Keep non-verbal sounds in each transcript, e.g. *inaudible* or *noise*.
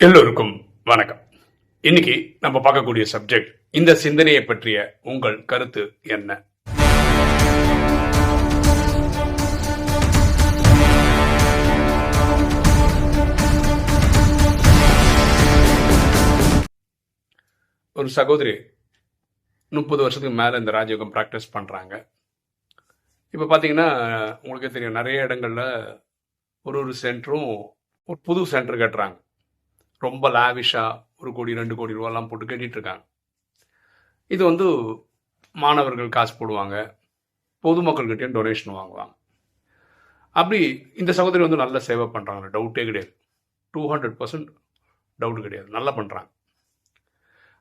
எல்லோருக்கும் வணக்கம். இன்னைக்கு நம்ம பார்க்கக்கூடிய சப்ஜெக்ட் இந்த சிந்தனையை பற்றிய உங்கள் கருத்து என்ன? ஒரு சகோதரி முப்பது வருஷத்துக்கு மேலே இந்த ராஜயோகம் ப்ராக்டிஸ் பண்ணுறாங்க இப்போ பார்த்தீங்கன்னா உங்களுக்கே தெரியும் நிறைய இடங்கள்ல ஒரு ஒரு சென்டரும் ஒரு புது சென்டர் கட்டுறாங்க. ரொம்ப லாவிஷாக ஒரு கோடி ரெண்டு கோடி ரூபாலாம் போட்டு கட்டிட்டு இருக்காங்க இது வந்து மாணவர்கள் காசு போடுவாங்க பொதுமக்கள்கிட்டயும் டொனேஷன் வாங்குவாங்க. அப்படி இந்த சகோதரி வந்து நல்ல சேவை பண்ணுறாங்க டவுட்டே கிடையாது. டூ ஹண்ட்ரட் பர்சன்ட் டவுட் கிடையாது. நல்லா பண்ணுறாங்க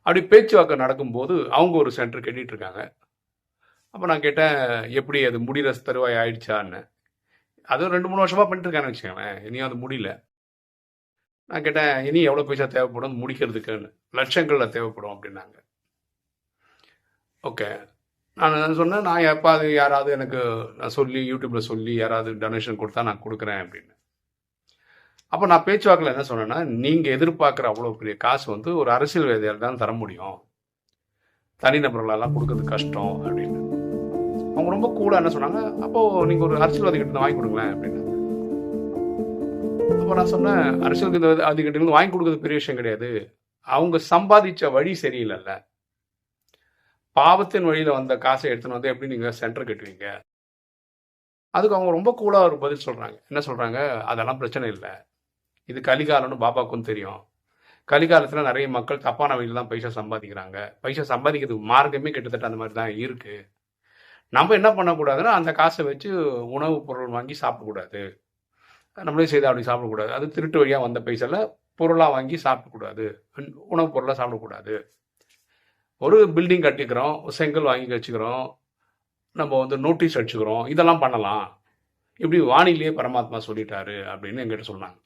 அப்படி பேச்சுவார்த்தை நடக்கும்போது அவங்க ஒரு சென்டர் கட்டிட்டு இருக்காங்க அப்போ நான் கேட்டேன் எப்படி அது முடிகிற தருவாய் ஆயிடுச்சான்னு? அதுவும் ரெண்டு மூணு வருஷமாக பண்ணிட்டு இருக்கேன்னு வச்சுக்கோங்களேன். இனியும் அது முடியல. நான் கேட்டேன் இனி எவ்வளோ பைசா தேவைப்படும்? முடிக்கிறதுக்குன்னு லட்சங்களில் தேவைப்படும் அப்படின்னாங்க. ஓகே நான் சொன்னேன் நான் எப்போ அது யாராவது எனக்கு நான் சொல்லி யூடியூப்பில் சொல்லி யாராவது டொனேஷன் கொடுத்தா நான் கொடுக்குறேன் அப்படின்னு. அப்போ நான் பேச்சுவாக்கில் என்ன சொன்னேன்னா நீங்கள் எதிர்பார்க்குற அவ்வளோ பெரிய காசு வந்து ஒரு அரசியல்வாதியால் தான் தர முடியும். தனிநபர்களெல்லாம் கொடுக்கறது கஷ்டம் அப்படின்னு. அவங்க ரொம்ப கூட என்ன சொன்னாங்க அப்போது நீங்கள் ஒரு அரசியல்வாதி கிட்ட வாங்கி கொடுங்களேன் அப்படின்னு. அப்போ நான் சொன்னேன் அரசியல் இருந்து வாங்கி கொடுக்கறது பெரிய விஷயம் கிடையாது. அவங்க சம்பாதிச்ச வழி சரியில்லைல்ல. பாவத்தின் வழியில வந்த காசை எடுத்துன்னு வந்து எப்படி நீங்க சென்டர் கட்டுவீங்க? அதுக்கு அவங்க ரொம்ப கூலா ஒரு பதில் சொல்றாங்க. என்ன சொல்றாங்க? அதெல்லாம் பிரச்சனை இல்லை. இது கலிகாலம்னு பாபாக்கும் தெரியும். கலிகாலத்தில் நிறைய மக்கள் தப்பான வழியில் தான் பைசா சம்பாதிக்கிறாங்க. பைசா சம்பாதிக்கிறதுக்கு மார்க்கமே கிட்டத்தட்ட அந்த மாதிரி தான் இருக்கு. நம்ம என்ன பண்ணக்கூடாதுன்னா அந்த காசை வச்சு உணவுப் பொருள் வாங்கி சாப்பிடக்கூடாது. நம்மளே செய்து அப்படி சாப்பிடக்கூடாது. அது திருட்டு வழியாக வந்த பைசால பொருளாக வாங்கி சாப்பிடக்கூடாது. உணவுப் பொருளாக சாப்பிடக்கூடாது. ஒரு பில்டிங் கட்டிக்கிறோம் செங்கல் வாங்கி வச்சுக்கிறோம் நம்ம வந்து நோட்டீஸ் அடிச்சுக்கிறோம் இதெல்லாம் பண்ணலாம். இப்படி வானிலையே பரமாத்மா சொல்லிட்டாரு அப்படின்னு எங்கிட்ட சொன்னாங்க.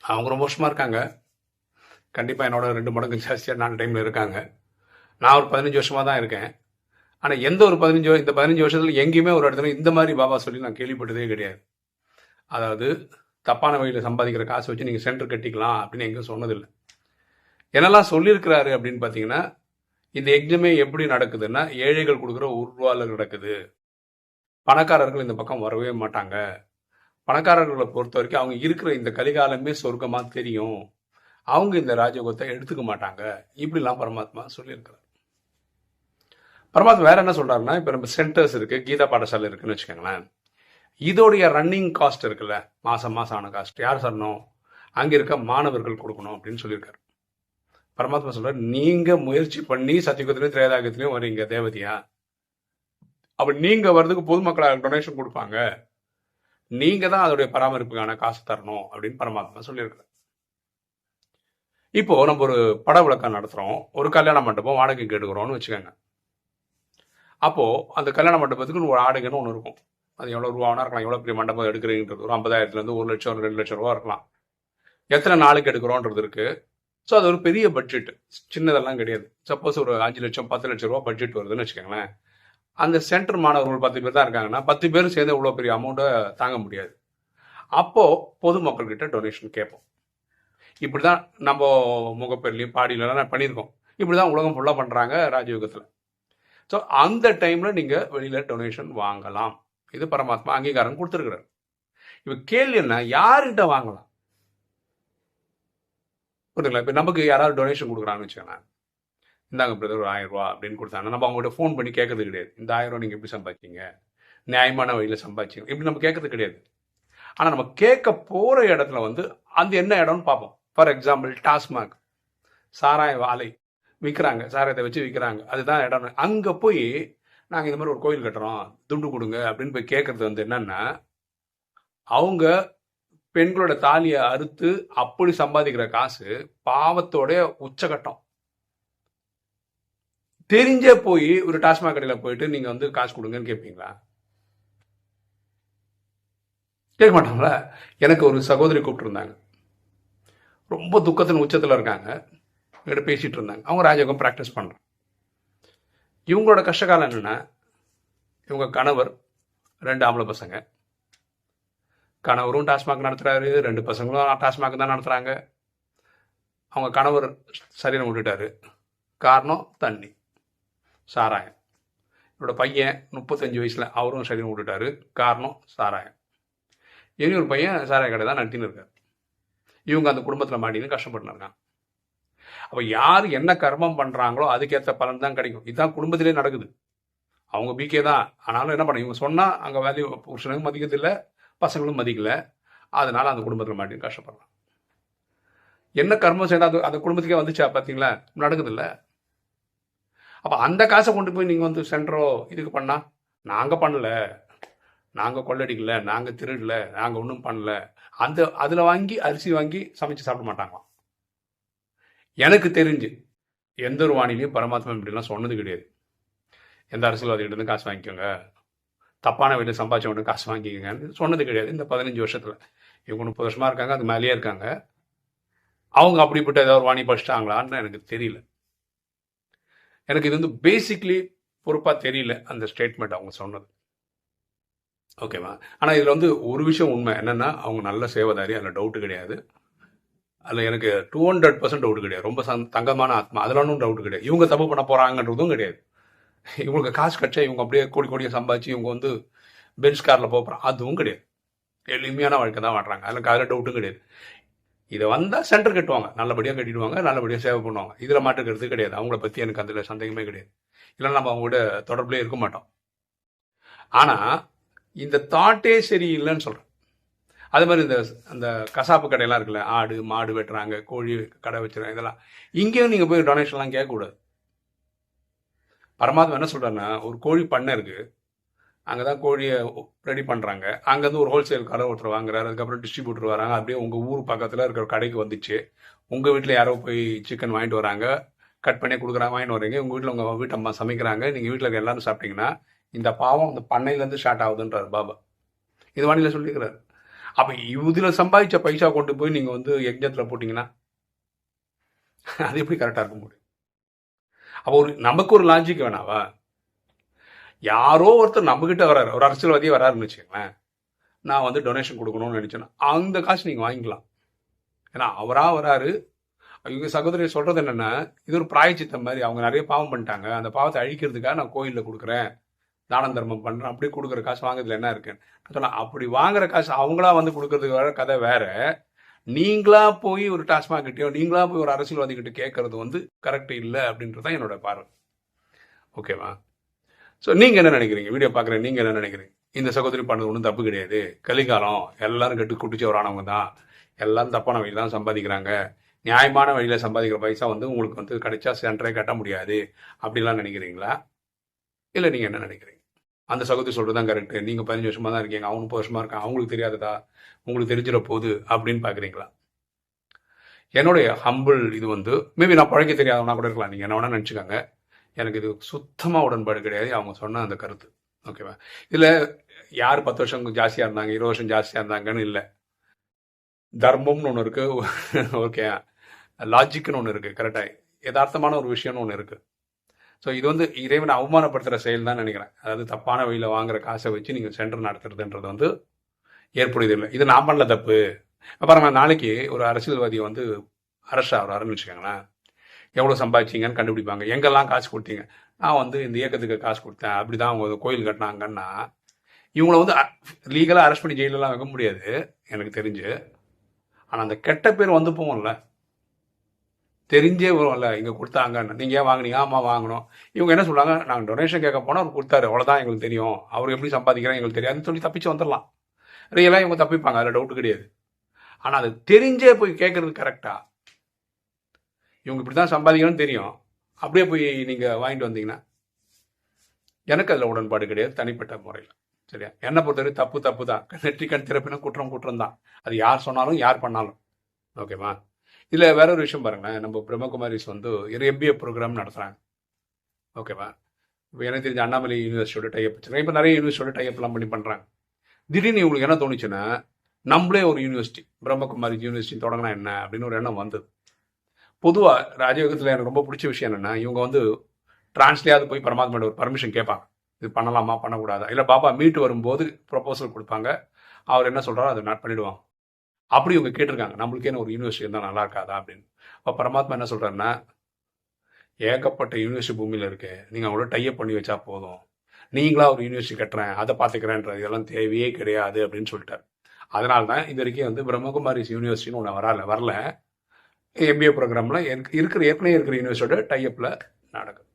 அவங்க ரொம்ப வருஷமாக இருக்காங்க. கண்டிப்பாக என்னோட ரெண்டு மடங்கு ஜாஸ்தியாக நான் டைமில் இருக்காங்க. நான் ஒரு பதினஞ்சு வருஷமாக தான் இருக்கேன். ஆனால் எந்த ஒரு பதினஞ்சு இந்த பதினஞ்சு வருஷத்தில் எங்கேயுமே ஒரு இடத்துல இந்த மாதிரி பாபா சொல்லி நான் கேள்விப்பட்டதே கிடையாது. அதாவது தப்பான வழியில் சம்பாதிக்கிற காசு வச்சு நீங்கள் சென்டர் கட்டிக்கலாம் அப்படின்னு எங்கே சொன்னதில்லை. என்னெல்லாம் சொல்லியிருக்கிறாரு அப்படின்னு பார்த்தீங்கன்னா இந்த எக்ஸாமே எப்படி நடக்குதுன்னா ஏழைகள் கொடுக்குற உருவாளர் நடக்குது. பணக்காரர்கள் இந்த பக்கம் வரவே மாட்டாங்க. பணக்காரர்களை பொறுத்த வரைக்கும் அவங்க இருக்கிற இந்த கலிகாலமே சொர்க்கமாக தெரியும். அவங்க இந்த ராஜயோகத்தை எடுத்துக்க மாட்டாங்க. இப்படிலாம் பரமாத்மா சொல்லியிருக்கிறார். பரமாத்மா வேற என்ன சொல்றாருன்னா இப்போ நம்ம சென்டர்ஸ் இருக்கு கீதா பாடசாலை இருக்குன்னு வச்சுக்கோங்களேன். இதோடைய ரன்னிங் காஸ்ட் இருக்குல்ல? மாதம் மாதம் ஆன காஸ்ட் யார் தரணும்? அங்கே இருக்க மாணவர்கள் கொடுக்கணும் அப்படின்னு சொல்லியிருக்காரு. பரமாத்மா சொல்றாரு நீங்க முயற்சி பண்ணி சத்தியுகத்திலையும் திரேதாகத்திலையும் வரீங்க தேவதையா. அப்ப நீங்க வர்றதுக்கு பொதுமக்கள் டொனேஷன் கொடுப்பாங்க. நீங்க தான் அதோடைய பராமரிப்புக்கான காசு தரணும் அப்படின்னு பரமாத்மா சொல்லியிருக்காரு இப்போ நம்ம ஒரு பட விளக்கம் நடத்துறோம். ஒரு கல்யாண மண்டபம் வாடகைக்கு எடுக்கிறோம்னு வச்சுக்கோங்க. அப்போ அந்த கல்யாண மண்டபத்துக்கு ஒரு ஆடைகன்னு ஒன்று இருக்கும். அது எவ்வளோ ரூபானா இருக்கலாம். எவ்வளோ பெரிய மண்டபம் எடுக்கிறீங்கிறது ஒரு ஐம்பதாயிரத்துலேருந்து ஒரு லட்சம் ரெண்டு லட்சம் ரூபா இருக்கலாம். எத்தனை நாளுக்கு எடுக்கிறோன்றது இருக்குது ஸோ அது ஒரு பெரிய பட்ஜெட் சின்னதெல்லாம் கிடையாது. சப்போஸ் ஒரு அஞ்சு லட்சம் பத்து லட்சம் ரூபா பட்ஜெட் வருதுன்னு வச்சுக்கோங்களேன். அந்த சென்டர் மாணவர்கள் பத்து பேர் தான் இருக்காங்கன்னா பத்து பேரும் சேர்ந்து இவ்வளோ பெரிய அமௌண்ட்டை தாங்க முடியாது. அப்போது பொதுமக்கள்கிட்ட டொனேஷன் கேட்போம். இப்படி தான் நம்ம முகப்பெருலையும் பாடியிலலாம் பண்ணியிருக்கோம். இப்படி தான் உலகம் ஃபுல்லாக பண்ணுறாங்க ராஜயோகத்தில் ஸோ அந்த டைமில் நீங்கள் வெளியில் டொனேஷன் வாங்கலாம். இது பரமாத்மா அங்கீகாரம் கொடுத்துருக்கிறார். இப்ப கேள்வி என்ன? யார்கிட்ட வாங்கலாம்? புரியுதுங்களா? இப்போ நமக்கு யாராவது டொனேஷன் கொடுக்குறாங்கன்னு வச்சுக்கோங்களேன். இந்தாங்க பிரதர் ஒரு ஆயிரம் ரூபா அப்படின்னு கொடுத்தாங்க நம்ம அவங்ககிட்ட ஃபோன் பண்ணி கேட்கறது கிடையாது. இந்த ஆயிரம் ரூபா நீங்க எப்படி சம்பாதிச்சீங்க? நியாயமான வழியில சம்பாதிச்சீங்க. இப்படி நம்ம கேட்கறது கிடையாது. ஆனா நம்ம கேட்க போற இடத்துல வந்து அந்த என்ன இடம்னு பார்ப்போம். ஃபார் எக்ஸாம்பிள் டாஸ்மாக் சாராய வாலை விற்கிறாங்க சாராயத்தை வச்சு விற்கிறாங்க அதுதான் இடம். அங்க போய் நாங்கள் இந்த மாதிரி ஒரு கோயில் கட்டுறோம் துண்டு கொடுங்க அப்படின்னு போய் கேட்குறது வந்து என்னன்னா அவங்க பெண்களோட தாலியை அறுத்து அப்படி சம்பாதிக்கிற காசு பாவத்தோடைய உச்சகட்டம். தெரிஞ்சே போய் ஒரு டாஸ்மாக் கடையில் போயிட்டு நீங்கள் வந்து காசு கொடுங்கன்னு கேட்பீங்களா கேட்க மாட்டாங்களா? எனக்கு ஒரு சகோதரி கூப்பிட்டுருந்தாங்க. ரொம்ப துக்கத்தின் உச்சத்தில் இருக்காங்க. என்கிட்ட பேசிட்டு இருந்தாங்க. அவங்க ராஜயோகம் ப்ராக்டிஸ் பண்றாங்க. இவங்களோட கஷ்டகாலம் என்னன்னா இவங்க கணவர் ரெண்டு ஆம்பளை பசங்க. கணவரும் டாஸ்மாக் நடத்துகிறாரு ரெண்டு பசங்களும் டாஸ்மாக் தான் நடத்துகிறாங்க அவங்க கணவர் சரீரம் விட்டுட்டாரு. காரணம் தண்ணி. சாராயம். என்னோட பையன் முப்பத்தஞ்சு வயசில் அவரும் சரீரம் விட்டுட்டாரு. காரணம் சாராயம். இனி ஒரு பையன் சாராய கடை தான் நடத்தின்னு இருக்கார். இவங்க அந்த குடும்பத்தில் மாட்டின்னு கஷ்டப்பட்டுருக்கான் அப்போ யார் என்ன கர்மம் பண்ணுறாங்களோ அதுக்கேற்ற பலன் தான் கிடைக்கும். இதுதான் குடும்பத்திலே நடக்குது. அவங்க பிகே தான். ஆனாலும் என்ன பண்ண இவங்க சொன்னால் அங்கே வேல்யூ புருஷனுக்கும் மதிக்கிறதில்ல பசங்களும் மதிக்கலை. அதனால அந்த குடும்பத்தில் மாட்டி கஷ்டப்படுறாங்க என்ன கர்மம் செய்யணும் அது அந்த குடும்பத்துக்கே வந்துச்சா பார்த்தீங்களா நடக்குதுல்ல. அப்போ அந்த காசை கொண்டு போய் நீங்கள் வந்து சென்ட்ரோ இதுக்கு பண்ணால் நாங்கள் பண்ணல. நாங்கள் கொள்ளடிக்கல. நாங்கள் திருடல. நாங்கள் ஒன்றும் பண்ணல. அந்த அதில் வாங்கி அரிசி வாங்கி சமைச்சு சாப்பிட மாட்டாங்களாம். எனக்கு தெரிஞ்சு எந்த ஒரு வானிலையும் பரமாத்மா இப்படிலாம் சொன்னது கிடையாது. எந்த அரசியல்வாதிகிட்ட இருந்து காசு வாங்கிக்கோங்க. தப்பான வீட்டில் சம்பாதிச்சவங்க காசு வாங்கிக்கோங்கன்னு சொன்னது கிடையாது. இந்த பதினஞ்சு வருஷத்தில். இவங்க முப்பது வருஷமாக இருக்காங்க அது மேலேயே இருக்காங்க. அவங்க அப்படிப்பட்ட ஏதாவது ஒரு வாணி படிச்சிட்டாங்களான்னு எனக்கு தெரியல. எனக்கு இது வந்து பேசிக்லி பொறுப்பாக தெரியல அந்த ஸ்டேட்மெண்ட் அவங்க சொன்னது. ஓகேவா ஆனால் இதில் வந்து ஒரு விஷயம் உண்மை. என்னென்னா அவங்க நல்ல சேவதாரி அதில் டவுட்டு கிடையாது. அதில் எனக்கு டூ ஹண்ட்ரட் பர்சன்ட் டவுட் கிடையாது. ரொம்ப சந் தங்கமான ஆத்மா. அதில் ஒன்றும் டவுட் கிடையாது. இவங்க தப்பு பண்ண போகிறாங்கன்றதும் கிடையாது. இவங்களுக்கு காசு கட்சா இவங்க அப்படியே கோடி கோடியை சம்பாதிச்சு இவங்க வந்து பென்ஸ் காரில் போகிறாங்க அதுவும் கிடையாது. எளிமையான வாழ்க்கை தான் வாழ்றாங்க. அதில் அதில் டவுட்டும் கிடையாது. இதை வந்தால் சென்டர் கட்டுவாங்க. நல்லபடியாக கட்டிடுவாங்க நல்லபடியாக சேவை பண்ணுவாங்க. இதில் மாற்றுக்கிறது கிடையாது. அவங்கள பற்றி எனக்கு அதில் சந்தேகமே கிடையாது. இல்லைன்னா நம்ம அவங்க கூட தொடர்புலேயே இருக்க மாட்டோம். ஆனால் இந்த தாட்டே சரியில்லைன்னு சொல்கிறேன் அது மாதிரி இந்த அந்த கசாப்பு கடையெல்லாம் இருக்குல்ல ஆடு மாடு வெட்டுறாங்க கோழி கடை வச்சுறாங்க இதெல்லாம். இங்கேயும் நீங்கள் போய் டொனேஷன்லாம் கேட்கக்கூடாது. பரமாத்மா என்ன சொல்கிறாருன்னா ஒரு கோழி பண்ணை இருக்குது அங்கே தான் கோழியை ரெடி பண்ணுறாங்க அங்கேருந்து ஒரு ஹோல்சேல் கடை ஒருத்தர் வாங்குறாரு. அதுக்கப்புறம் டிஸ்ட்ரிபியூட்டர் வராங்க. அப்படியே உங்கள் ஊர் பக்கத்தில் இருக்கிற கடைக்கு வந்துச்சு. உங்கள் வீட்டில் யாரோ போய் சிக்கன் வாங்கிட்டு வராங்க. கட் பண்ணி கொடுக்குறாங்க வாங்கிட்டு வரீங்க உங்கள் வீட்டில் உங்கள் வீட்டு அம்மா சமைக்கிறாங்க. நீங்கள் வீட்டில் எல்லாரும் சாப்பிட்டீங்கன்னா இந்த பாவம் அந்த பண்ணையிலேருந்து ஸ்டார்ட் ஆகுதுன்றார் பாபா. இது வானிலை சொல்லியிருக்கிறார். அப்போ இதில் சம்பாதிச்ச பைசா கொண்டு போய் நீங்கள் வந்து யஜ்ஞத்தில் போட்டிங்கன்னா அது எப்படி கரெக்டாக இருக்க முடியும்? அப்போ ஒரு நமக்கு ஒரு லாஜிக் வேணாவா யாரோ ஒருத்தர் நம்மகிட்ட வராரு ஒரு அரசியல்வாதியே வராருன்னு வச்சுக்கோங்களேன். நான் வந்து டொனேஷன் கொடுக்கணும்னு நினச்சேன்னா அந்த காசு நீங்கள் வாங்கிக்கலாம். ஏன்னா அவராக வராரு. இவங்க சகோதரி சொல்கிறது என்னென்னா இது ஒரு பிராயச்சித்தம் மாதிரி அவங்க நிறைய பாவம் பண்ணிட்டாங்க. அந்த பாவத்தை அழிக்கிறதுக்காக நான் கோயிலில் கொடுக்குறேன். தானம் தர்மம் பண்ணுறேன் அப்படி கொடுக்குற காசு வாங்குறதுல என்ன இருக்குன்னு சொன்னால் அப்படி வாங்குற காசு அவங்களா வந்து கொடுக்கறதுக்கு வேற கதை வேற. நீங்களா போய் ஒரு டாஸ்மாக் கிட்டேயோ நீங்களா போய் ஒரு அரசியல்வாதி கிட்ட கேட்கறது வந்து கரெக்ட் இல்லை அப்படின்றது தான் என்னோட பார்வை. ஓகேவா ஸோ நீங்கள் என்ன நினைக்கிறீங்க? வீடியோ பார்க்குறேன் நீங்கள் என்ன நினைக்கிறீங்க? இந்த சகோதரி பண்ணது ஒன்றும் தப்பு கிடையாது. கலிகாலம் எல்லாரும் கெட்டு குட்டிச்சு வரானவங்க தான். எல்லாரும் தப்பான வழியில் தான் சம்பாதிக்கிறாங்க. நியாயமான வழியில் சம்பாதிக்கிற பைசா வந்து உங்களுக்கு வந்து கிடைச்சா சென்டரே கட்ட முடியாது. அப்படிலாம் நினைக்கிறீங்களா? இல்லை நீங்கள் என்ன நினைக்கிறீங்க? அந்த சகோதரி சொல்கிறது தான் கரெக்டு நீங்கள் பதினஞ்சு வருஷமாக தான் இருக்கீங்க அவங்க வருஷமாக இருக்கான். அவங்களுக்கு தெரியாததா? உங்களுக்கு தெரிஞ்சிட போகுது அப்படின்னு பார்க்குறீங்களா என்னுடைய ஹம்பிள் இது வந்து மேபி நான் பழக்க தெரியாதவனா கூட இருக்கலாம். நீங்கள் என்ன வேணால் நினச்சிக்கோங்க. எனக்கு இது சுத்தமாக உடன்பாடு கிடையாது. அவங்க சொன்ன அந்த கருத்து. ஓகேவா இதில் யார் பத்து வருஷம் ஜாஸ்தியாக இருந்தாங்க இருபது வருஷம் ஜாஸ்தியாக இருந்தாங்கன்னு இல்லை. தர்மம்னு ஒன்று இருக்குது ஓகே *laughs* லாஜிக்னு ஒன்று இருக்குது கரெக்டாக யதார்த்தமான ஒரு விஷயம்னு ஒன்று இருக்குது ஸோ இது வந்து இறைவனை அவமானப்படுத்துகிற செயல் தான் நினைக்கிறேன். அதாவது தப்பான வழியில் வாங்குற காசை வச்சு நீங்கள் சென்டர் நடத்துறதுன்றது வந்து ஏற்புடையது இல்லை. இது நான் பண்ணல தப்பு. அப்புறம் நாளைக்கு ஒரு அரசியல்வாதியை வந்து அரசு ஆகிறாருன்னு வச்சுக்கோங்களேன். எவ்வளோ சம்பாதிச்சிங்கன்னு கண்டுபிடிப்பாங்க. எங்கெல்லாம் காசு கொடுத்தீங்க? நான் வந்து இந்த இயக்கத்துக்கு காசு கொடுத்தேன். அப்படி தான் அவங்க கோயில் கட்டினாங்கன்னா இவங்கள வந்து லீகலாக அரெஸ்ட் பண்ணி ஜெயிலெலாம் வைக்க முடியாது. எனக்கு தெரிஞ்சு. ஆனால் அந்த கெட்ட பேர் வந்து போவோம்ல தெரிஞ்சே வரும்ல இங்கே கொடுத்தாங்கன்னு. நீங்கள் ஏன் வாங்கினீங்க? ஆமாம் வாங்கணும் இவங்க என்ன சொல்கிறாங்க நாங்கள் டொனேஷன் கேட்க போனால் அவர் கொடுத்தாரு. அவ்வளோதான் எங்களுக்கு தெரியும். அவர் எப்படி சம்பாதிக்கிறாங்க எங்களுக்கு தெரியாதுன்னு சொல்லி தப்பிச்சு வந்துடலாம். ரியலாக இவங்க தப்பிப்பாங்க. அதில் டவுட்டு கிடையாது. ஆனால் அது தெரிஞ்சே போய் கேட்குறது கரெக்டாக இவங்க இப்படி தான் சம்பாதிக்கணும்னு தெரியும். அப்படியே போய் நீங்கள் வாங்கிட்டு வந்தீங்கன்னா எனக்கு அதில் உடன்பாடு கிடையாது. தனிப்பட்ட முறையில். சரியா? என்னை பொறுத்தவரை தப்பு தப்பு தான் நெற்றி கண் திறப்பினா குற்றம் குற்றம் தான். அது யார் சொன்னாலும் யார் பண்ணாலும். ஓகேவா? இதில் வேற ஒரு விஷயம் பாருங்களேன். நம்ம பிரம்மகுமாரிஸ் வந்து ஒரு எம்பிஏ ப்ரோக்ராம் நடத்துகிறாங்க ஓகேவா இப்போ எனக்கு தெரிஞ்ச அண்ணாமலை யூனிவர்சிட்டியோட டைப் வச்சுருக்கேன் இப்போ நிறைய யூனிவர்சிட்டியோட டைப்லாம் பண்ணி பண்ணுறாங்க திடீர்னு இவங்களுக்கு என்ன தோணுச்சுன்னா நம்மளே ஒரு யூனிவர்சிட்டி பிரம்மகுமாரி யூனிவர்சிட்டி தொடங்கினா என்ன அப்படின்னு ஒரு எண்ணம் வந்தது. பொதுவாக ராஜயோகத்தில் எனக்கு ரொம்ப பிடிச்ச விஷயம் என்னென்னா இவங்க வந்து டிரான்ஸ்லேயாவது போய் பரமாத்மாவோட ஒரு பர்மிஷன் கேட்பாங்க. இது பண்ணலாமா பண்ணக்கூடாதா? இல்லை பாபா மீட்டு வரும்போது ப்ரொபோசல் கொடுப்பாங்க. அவர் என்ன சொல்கிறாரோ அதை நாட் பண்ணிடுவாங்க. அப்படி இவங்க கேட்டிருக்காங்க நம்மளுக்கே ஒரு யூனிவர்சிட்டி இருந்தால் நல்லா இருக்காதா அப்படின்னு. இப்போ பரமாத்மா என்ன சொல்கிறாருன்னா ஏகப்பட்ட யூனிவர்சிட்டி பூமியில் இருக்கு நீங்கள் அவங்களோட டைப் பண்ணி வச்சா போதும். நீங்களா ஒரு யூனிவர்சிட்டி கட்டுறேன் அதை பார்த்துக்கிறேன்றது இதெல்லாம் தேவையே கிடையாது அப்படின்னு சொல்லிட்டார். அதனால தான் இது வரைக்கும் வந்து பிரம்மகுமாரிஸ் யூனிவர்சிட்டின்னு ஒன்று வரல வரல. எம்பிஏ ப்ரோக்ராமில் இருக்கிற ஏற்கனவே இருக்கிற யூனிவர்சிட்டியோட டைப்பில் நடக்கும்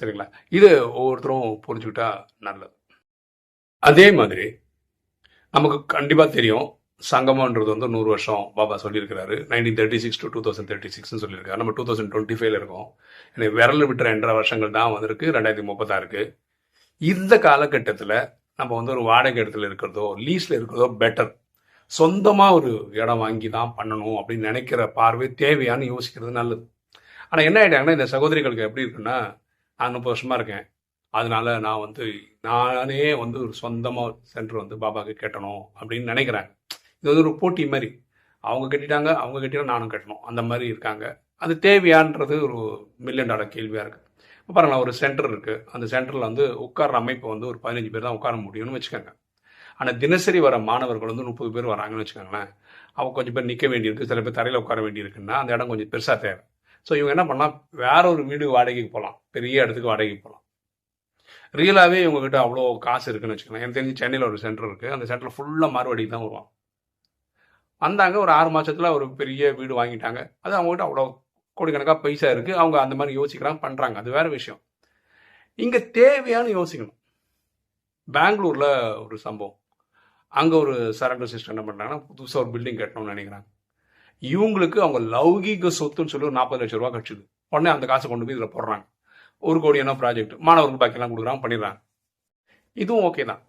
சரிங்களா? இது ஒவ்வொருத்தரும் புரிஞ்சுக்கிட்டா நல்லது. அதே மாதிரி நமக்கு கண்டிப்பாக தெரியும் சங்கமன்றது வந்து நூறு வருஷம் பாபா சொல்லியிருக்கிறாரு. Nineteen thirty six to two thousand thirty சிக்ஸ்னு சொல்லியிருக்காரு. நம்ம டூ தௌசண்ட் டுவெண்ட்டி ஃபைவ்ல இருக்கோம். எனக்கு விரல் விட்டுற என்ற வருஷங்கள் தான் வந்திருக்கு. ரெண்டாயிரத்தி முப்பத்தாறுக்கு இந்த காலகட்டத்தில் நம்ம வந்து ஒரு வாடகை இடத்துல இருக்கிறதோ லீஸில் இருக்கிறதோ பெட்டர் சொந்தமாக ஒரு இடம் வாங்கி தான் பண்ணணும் அப்படின்னு நினைக்கிற பார்வை தேவையான்னு யோசிக்கிறது நல்லது. ஆனால் என்ன ஆகிட்டாங்கன்னா இந்த சகோதரிகளுக்கு எப்படி இருக்குன்னா நான் முப்பது வருஷமாக இருக்கேன். அதனால நான் வந்து நானே வந்து ஒரு சொந்தமாக சென்டர் வந்து பாபாவுக்கு கட்டணும் அப்படின்னு நினைக்கிறேன் இது வந்து ஒரு போட்டி மாதிரி. அவங்க கட்டிட்டாங்க அவங்க கட்டிட்டா நானும் கட்டணும். அந்த மாதிரி இருக்காங்க. அது தேவையான்றது ஒரு மில்லியன் டாலர் கேள்வியாக இருக்குது இப்போ பாருங்களேன் ஒரு சென்டர் இருக்குது அந்த சென்டரில் வந்து உட்கார அமைப்பு வந்து ஒரு பதினஞ்சு பேர் தான் உட்கார முடியும்னு வச்சுக்கோங்க. ஆனால் தினசரி வர மாணவர்கள் வந்து முப்பது பேர் வராங்கன்னு வச்சுக்கோங்களேன். அவங்க கொஞ்சம் பேர் நிற்க வேண்டியிருக்கு. சில பேர் தரையில் உட்கார வேண்டியிருக்குன்னா அந்த இடம் கொஞ்சம் பெருசாக தேவை. ஸோ இவங்க என்ன பண்ணலாம்? வேற ஒரு வீடு வாடகைக்கு போகலாம் பெரிய இடத்துக்கு வாடகைக்கு போகலாம் ரியலாகவே இவங்ககிட்ட அவ்வளோ காசு இருக்குன்னு வச்சுக்கலாம் எனக்கு தெரிஞ்சு சென்னையில் ஒரு சென்டர் இருக்குது அந்த சென்டரில் ஃபுல்லாக மாறுவாடிக்கு தான் வருவான் வந்தாங்க. ஒரு ஆறு மாதத்தில் ஒரு பெரிய வீடு வாங்கிட்டாங்க. அது அவங்ககிட்ட அவ்வளோ கோடிக்கணக்காக பைசா இருக்குது அவங்க அந்த மாதிரி யோசிக்கிறாங்க பண்ணுறாங்க அது வேற விஷயம். இங்கே தேவையானு யோசிக்கணும். பெங்களூரில் ஒரு சம்பவம். அங்கே ஒரு சரண்டர் சிஸ்டம் என்ன பண்ணுறாங்கன்னா புதுசாக ஒரு பில்டிங் கட்டணும்னு நினைக்கிறாங்க. இவங்களுக்கு அவங்க லௌகீக சொத்துன்னு சொல்லி ஒரு நாற்பது லட்ச ரூபா கிடச்சிது உடனே அந்த காசை கொண்டு போய் இதில் போடுறாங்க. ஒரு கோடி என்ன ப்ராஜெக்ட் மாணவர்கள் பாக்கியெல்லாம் கொடுக்குறாங்க பண்ணிடுறாங்க. இதுவும் ஓகே தான்.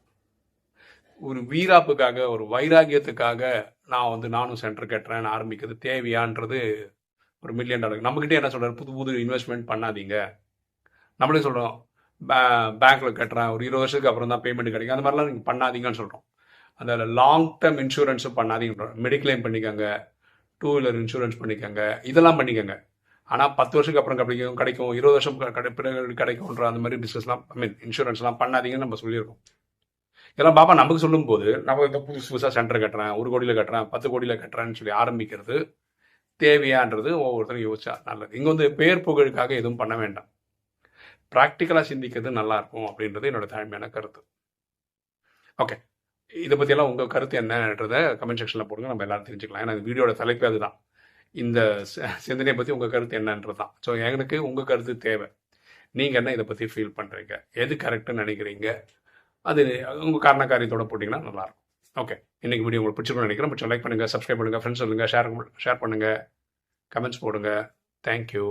ஒரு வீராப்புக்காக ஒரு வைராகியத்துக்காக நான் வந்து நானும் சென்டர் கட்டுறேன் ஆரம்பிக்கிறது தேவையான்றது ஒரு மில்லியன் டாலர் நம்மக்கிட்டே என்ன சொல்கிறார் புது புது இன்வெஸ்ட்மெண்ட் பண்ணாதீங்க. நம்மளே சொல்கிறோம் பேங்க்கில் கட்டுறேன் ஒரு இருபது வருஷத்துக்கு அப்புறம் தான் பேமெண்ட் கிடைக்கும். அந்த மாதிரிலாம் நீங்கள் பண்ணாதீங்கன்னு சொல்கிறோம் அந்த லாங் டேர்ம் இன்சூரன்ஸும் பண்ணாதீங்க. மெடிக்ளைம் பண்ணிக்கோங்க டூ வீலர் இன்சூரன்ஸ் பண்ணிக்கோங்க இதெல்லாம் பண்ணிக்கோங்க. ஆனால் பத்து வருஷத்துக்கு அப்புறம் கிடைக்கும் கிடைக்கும் இருபது வருஷம் கிடை பிறகு கிடைக்கும்ன்ற அந்த மாதிரி பிஸ்னஸ்லாம் ஐ மீன் இன்சூரன்ஸ்லாம் பண்ணாதீங்கன்னு நம்ம சொல்லியிருக்கோம். இதெல்லாம் பாபா நமக்கு சொல்லும்போது நம்ம இந்த புதுசு புதுசாக சென்டர் கட்டுறேன் ஒரு கோடியில் கட்டுறேன் பத்து கோடியில் கட்டுறேன்னு சொல்லி ஆரம்பிக்கிறது தேவையான்றது ஒவ்வொருத்தரும் யோசிச்சா நல்லது. இங்கே வந்து பெயர் புகழுக்காக எதுவும் பண்ண வேண்டாம். ப்ராக்டிக்கலாக சிந்திக்கிறது நல்லாயிருக்கும் அப்படின்றது என்னோட தாழ்மையான கருத்து. ஓகே இதை பற்றியெல்லாம் உங்கள் கருத்து என்னன்றதை கமெண்ட் செக்ஷனில் போடுங்க. நம்ம எல்லாரும் தெரிஞ்சுக்கலாம். ஏன்னா இந்த வீடியோட தலைப்பு அதுதான். இந்த சிந்தனையை பற்றி உங்கள் கருத்து என்னன்றது தான். ஸோ எனக்கு உங்கள் கருத்து தேவை. நீங்கள் என்ன இதை பற்றி ஃபீல் பண்ணுறீங்க எது கரெக்டுன்னு நினைக்கிறீங்க? அது உங்கள் காரணக்காரியத்தோட போட்டிங்கன்னா நல்லாயிருக்கும். ஓகே இன்றைக்கி வீடியோ உங்களுக்கு பிடிச்சிருக்கணும்னு நினைக்கிறேன். பிடிச்ச லைக் பண்ணுங்கள் சப்ஸ்கிரைப் பண்ணுங்கள் ஃப்ரெண்ட்ஸ் சொல்லுங்கள் ஷேர் ஷேர் பண்ணுங்கள் கமெண்ட்ஸ் போடுங்க. Thank you